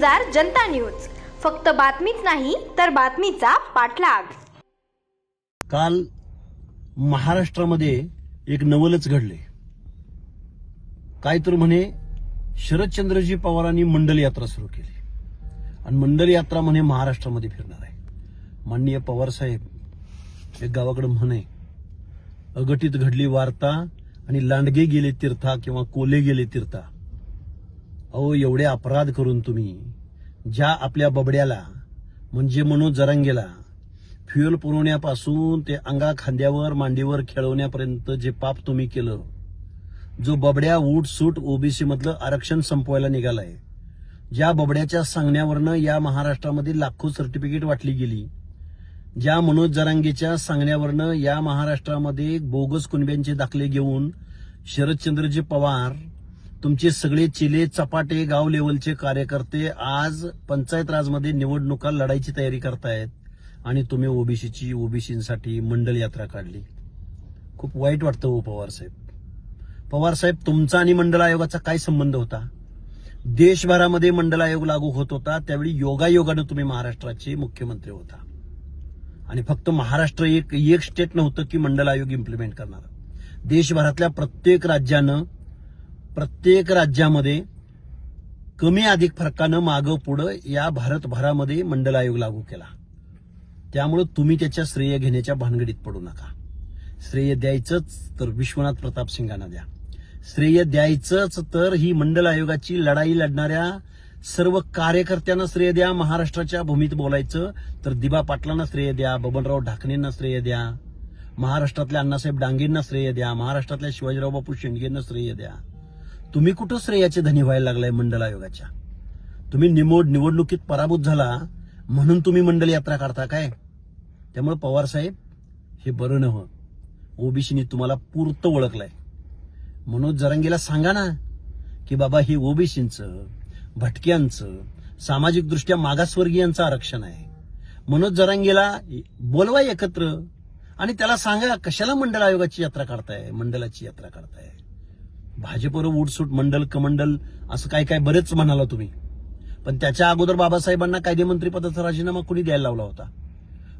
झुंजार जनता news. फक्त बातमीच नाही तर बातमीचा पाठलाग. काल महाराष्ट्रामध्ये एक नवलच घडले. काय तर म्हणे शरदचंद्रजी पवारांनी मंडल यात्रा सुरू केली. आणि मंडल यात्रा म्हणे महाराष्ट्रामध्ये फिरणार आहे. माननीय पवार साहेब एक गावाकडे म्हणे अघटित घडली वार्ता आणि लांडगे गेले तीर्था किंवा कोले गेले तीर्था. अहो एवढे अपराध करून तुम्ही ज्या आपल्या बबड्याला म्हणजे मनोज जरांगेला फ्युएल पुरवण्यापासून ते अंगा खांद्यावर मांडीवर खेळवण्यापर्यंत जे पाप तुम्ही केलं जो बबड्या उठ सूट ओबीसी मधलं आरक्षण संपवायला निघालाय ज्या बबड्याच्या सांगण्यावरनं या महाराष्ट्रामध्ये लाखो सर्टिफिकेट वाटली गेली ज्या मनोज जरांगेच्या सांगण्यावरनं या महाराष्ट्रामध्ये बोगस कुणब्यांचे दाखले घेऊन शरदचंद्रजी पवार तुमचे सगळे चिले चपाटे गाव लेवलचे कार्यकर्ते आज पंचायत राजमध्ये निवडणुका लढायची तयारी करतायत आणि तुम्ही ओबीसीची ओबीसीसाठी मंडल यात्रा काढली. खूप वाईट वाटतं हो पवार साहेब. पवार साहेब तुमचा आणि मंडल आयोगाचा काय संबंध होता? देशभरामध्ये मंडल आयोग लागू होत होता त्यावेळी योगायोगानं तुम्ही महाराष्ट्राचे मुख्यमंत्री होता. आणि फक्त महाराष्ट्र एक एक स्टेट नव्हतं की मंडल आयोग इम्प्लिमेंट करणार. देशभरातल्या प्रत्येक राज्यानं प्रत्येक राज्यामध्ये कमी अधिक फरकानं मागं पुढं या भारतभरामध्ये मंडल आयोग लागू केला. त्यामुळं तुम्ही त्याच्या श्रेय घेण्याच्या भानगडीत पडू नका. श्रेय द्यायचंच तर विश्वनाथ प्रताप सिंगांना द्या. श्रेय द्यायचंच तर ही मंडल आयोगाची लढाई लढणाऱ्या सर्व कार्यकर्त्यांना श्रेय द्या महाराष्ट्राच्या भूमीत बोलायचं तर दिबा पाटलांना श्रेय द्या बबनराव ढाकणेंना श्रेय द्या महाराष्ट्रातल्या अण्णासाहेब डांगेंना श्रेय द्या महाराष्ट्रातल्या शिवाजीराव बापू शेंडगेंना श्रेय द्या. तुम्ही कुठं श्रेयाचे धनी व्हायला लागलाय मंडल आयोगाच्या? तुम्ही निमोड निवडणुकीत पराभूत झाला म्हणून तुम्ही मंडल यात्रा काढता काय? त्यामुळे पवार साहेब हे बरं नव्ह. ओबीसीनी तुम्हाला पूर्त ओळखलंय. मनोज जरांगेला सांगा ना की बाबा हे ओबीसींचं भटक्यांचं सामाजिक दृष्ट्या मागासवर्गीयांचं आरक्षण आहे. मनोज जरांगेला बोलवा एकत्र आणि त्याला सांगा कशाला मंडल आयोगाची यात्रा काढताय मंडलाची यात्रा काढताय. भाजपवर उठसूट मंडल कमंडल असं काय काय बरेच म्हणाला तुम्ही. पण त्याच्या अगोदर बाबासाहेबांना कायदेमंत्री पदाचा राजीनामा कुणी द्यायला लावला होता?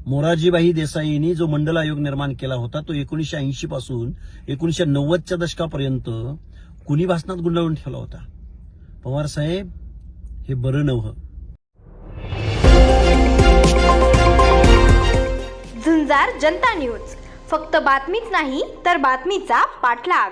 मोरारजीभाई देसाईंनी जो मंडल आयोग निर्माण केला होता तो एकोणीशे ऐंशी पासून एकोणीशे नव्वदच्या दशकापर्यंत कुणी भाषणात गुंडाळून ठेवला होता? पवार साहेब हे बरं नव्ह झुंजार जनता न्यूज. फक्त बातमीच नाही तर बातमीचा पाठलाग.